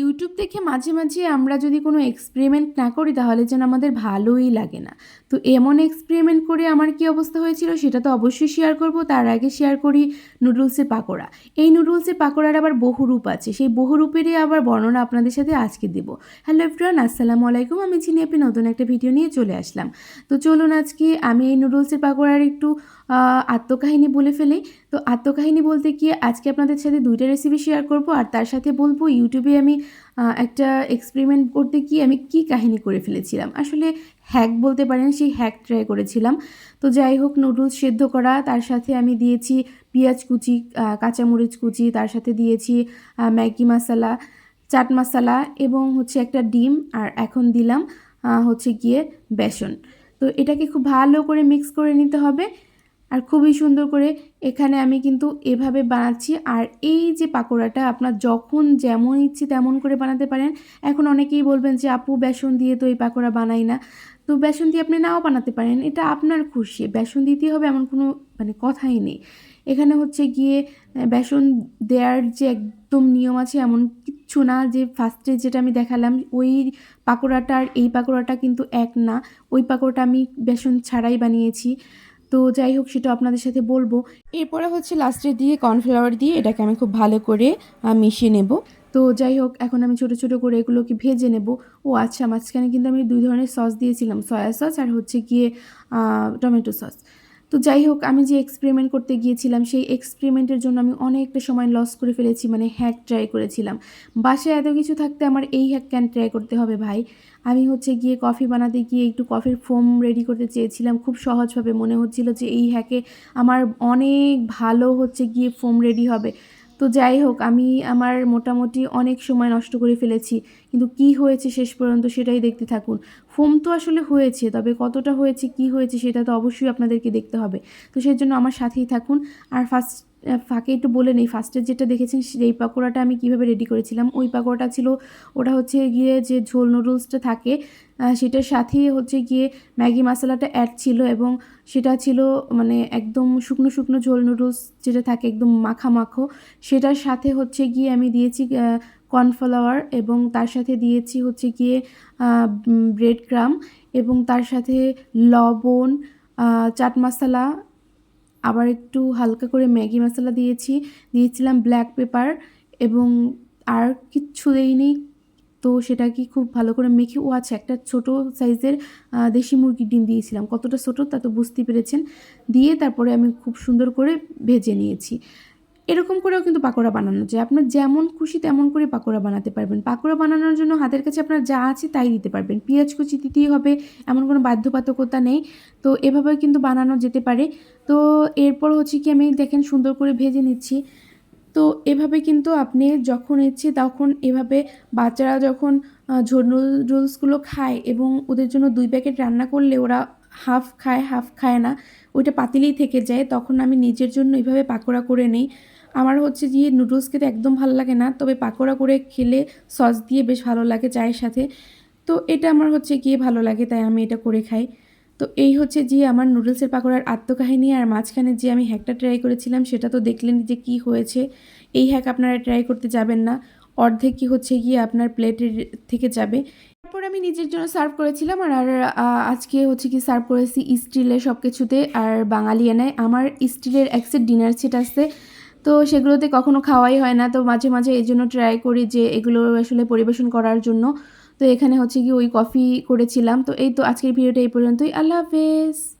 YouTube দেখে মাঝে মাঝে আমরা যদি কোনো এক্সপেরিমেন্ট না করি, তাহলে যেন আমাদের ভালোই লাগে না। তো এমন এক্সপেরিমেন্ট করে আমার কি অবস্থা হয়েছিল, সেটা তো অবশ্যই শেয়ার করব। তার আগে শেয়ার করি নুডলসের পাকোড়া। এই নুডলসের পাকোড়ার আবার বহু রূপ আছে। সেই বহু রূপেরই আবার বর্ণনা আপনাদের সাথে আজকে দেবো। হ্যালো এভরিওয়ান আসসালামু আলাইকুম। আমি চিনি, আপনি নতুন একটা ভিডিও নিয়ে চলে আসলাম। তো চলুন আজকে আমি এই নুডলসের পাকোড়ার একটু আত্মকাহিনী বলে ফেলি। তো আত্মকাহিনী বলতে গিয়ে আজকে আপনাদের সাথে দুইটা রেসিপি শেয়ার করব। আর তার সাথে বলব ইউটিউবে আমি একটা এক্সপেরিমেন্ট করতে গিয়ে আমি কি কাহিনী করে ফেলেছিলাম? আসলে হ্যাক বলতে পারেন, সেই হ্যাক ট্রাই করেছিলাম। তো যাই হোক নুডলস সেদ্ধ করা, তার সাথে আমি দিয়েছি পেঁয়াজ কুচি কাঁচামরিচ কুচি, তার সাথে দিয়েছি ম্যাগি মশলা, চাট মশলা এবং হচ্ছে একটা ডিম, আর এখন দিলাম হচ্ছে গিয়ে বেসন। তো এটাকে খুব ভালো করে মিক্স করে নিতে হবে। আর খুবই সুন্দর করে এখানে আমি কিন্তু এভাবে বানাচ্ছি। আর এই যে পাকোড়াটা আপনার যখন যেমন ইচ্ছে তেমন করে বানাতে পারেন, এখন অনেকেই বলবেন যে, আপু, বেসন দিয়ে তো এই পাকোড়া বানাই না। তো বেসন দিয়ে আপনি নাও বানাতে পারেন, এটা আপনার খুশি। বেসন দিতেই হবে এমন কোনো মানে কথাই নেই। এখানে হচ্ছে গিয়ে বেসন দেওয়ার যে একদম নিয়ম আছে এমন কিচ্ছু না যে ফার্স্টে যেটা আমি দেখালাম, ওই পাকোড়াটা আর এই পাকোড়াটা কিন্তু এক না। ওই পাকোড়াটা আমি বেসন ছাড়াই বানিয়েছি। তো যাই হোক, সেটা আপনাদের সাথে বলব। এরপরে হচ্ছে লাস্টের দিয়ে কর্নফ্লাওয়ার দিয়ে এটাকে আমি খুব ভালো করে মিশিয়ে নেব। তো যাই হোক, এখন আমি ছোট ছোট করে এগুলোকে ভেজে নেব। ও আচ্ছা মাঝখানে কিন্তু আমি দুই ধরনের সস দিয়েছিলাম, সয়া সস আর হচ্ছে গিয়ে টমেটো সস। তো যাই হোক, আমি যে এক্সপেরিমেন্ট করতে গিয়েছিলাম, সেই এক্সপেরিমেন্টের জন্য আমি অনেকটা সময় লস করে ফেলেছি মানে হ্যাক ট্রাই করেছিলাম। বাসায় এত কিছু থাকতে আমার এই হ্যাক ক্যান ট্রাই করতে হবে ভাই। আমি হচ্ছে গিয়ে কফি বানাতে গিয়ে একটু কফির ফোম রেডি করতে চেয়েছিলাম, খুব সহজভাবে মনে হচ্ছিল যে এই হ্যাকে আমার অনেক ভালো হচ্ছে গিয়ে ফোম রেডি হবে। তো যাই হোক, আমি আমার মোটামুটি অনেক সময় নষ্ট করে ফেলেছি। কিন্তু কি হয়েছে শেষ পর্যন্ত সেটাই দেখতে থাকুন। ফোম তো আসলে হয়েছে, তবে কতটা হয়েছে, কি হয়েছে সেটা তো অবশ্যই আপনাদেরকে দেখতে হবে। তো সেই জন্য আমার সাথেই থাকুন। আর ফার্স্ট ফাঁকে একটু বলে নেই। ফার্স্টে যেটা দেখেছেন সেই পাকোড়াটা আমি কীভাবে রেডি করেছিলাম, ওই পাকোড়াটা ছিল, ওটা হচ্ছে গিয়ে যে ঝোল নুডলসটা থাকে সেটার সাথেই হচ্ছে গিয়ে ম্যাগি মশলাটা অ্যাড ছিল এবং সেটা ছিল মানে একদম শুকনো শুকনো ঝোল নুডলস যেটা থাকে, একদম মাখা মাখো। সেটার সাথে হচ্ছে গিয়ে আমি দিয়েছি কর্নফ্লাওয়ার এবং তার সাথে দিয়েছি হচ্ছে গিয়ে ব্রেড ক্রাম এবং তার সাথে লবণ চাট মশলা আবার একটু হালকা করে ম্যাগি মশলা দিয়েছি, দিয়েছিলাম ব্ল্যাক পেপার এবং আর কিচ্ছু দেইনি। তো সেটা কি খুব ভালো করে মেখে, ও আচ্ছা একটা ছোট সাইজের দেশি মুরগির ডিম দিয়েছিলাম। কতটা ছোটো তা তো বুঝতে পেরেছেন। দিয়ে তারপরে আমি খুব সুন্দর করে ভেজে নিয়েছি। এরকম করেও কিন্তু পাকোড়া বানানো যায়। আপনার যেমন খুশি তেমন করে পাকোড়া বানাতে পারবেন। পাকোড়া বানানোর জন্য হাতের কাছে আপনার যা আছে তাই দিতে পারবেন। পেঁয়াজ কুচি দিতেই হবে, এমন কোনো বাধ্যবাধকতা নেই। তো এভাবে কিন্তু বানানো যেতে পারে। তো এরপর হচ্ছে কি আমি দেখেন সুন্দর করে ভেজে নিচ্ছি। তো এভাবে কিন্তু আপনি যখন ইচ্ছে তখন এভাবে বাচ্চারা যখন ঝোল নুডলসগুলো খায় এবং ওদের জন্য দুই প্যাকেট রান্না করলে ওরা হাফ খায় হাফ খায় না, ওইটা পাতিলেই থেকে যায়, তখন আমি নিজের জন্য এভাবে পাকোড়া করে নিই। আমার হচ্ছে গিয়ে নুডলস খেতে একদম ভালো লাগে না, তবে পাকোড়া করে খেলে সস দিয়ে বেশ ভালো লাগে চায়ের সাথে। তো এটা আমার হচ্ছে গিয়ে ভালো লাগে, তাই আমি এটা করে খাই। তো এই হচ্ছে যে আমার নুডলসের পাকোড়ার আত্মকাহিনী আর মাঝখানে যে আমি হ্যাকটা ট্রাই করেছিলাম, সেটা তো দেখলেন যে কি হয়েছে। এই হ্যাক আপনারা ট্রাই করতে যাবেন না অর্ধেক কি হচ্ছে গিয়ে আপনার প্লেটের থেকে যাবে। তারপর আমি নিজের জন্য সার্ভ করেছিলাম আর আর আজকে হচ্ছে কি সার্ভ করেছি স্টিলের সব কিছুতে আর বাঙালি এনায় আমার স্টিলের এক সেট ডিনার সেট আছে তো সেগুলোতে কখনো খাওয়াই হয় না। তো মাঝে মাঝে এই জন্য ট্রাই করি যে এগুলো আসলে পরিবেশন করার জন্য। তো এখানে হচ্ছে কি ওই কফি করেছিলাম। তো এই তো আজকের ভিডিওটা এই পর্যন্তই। আল্লাহ হাফেজ।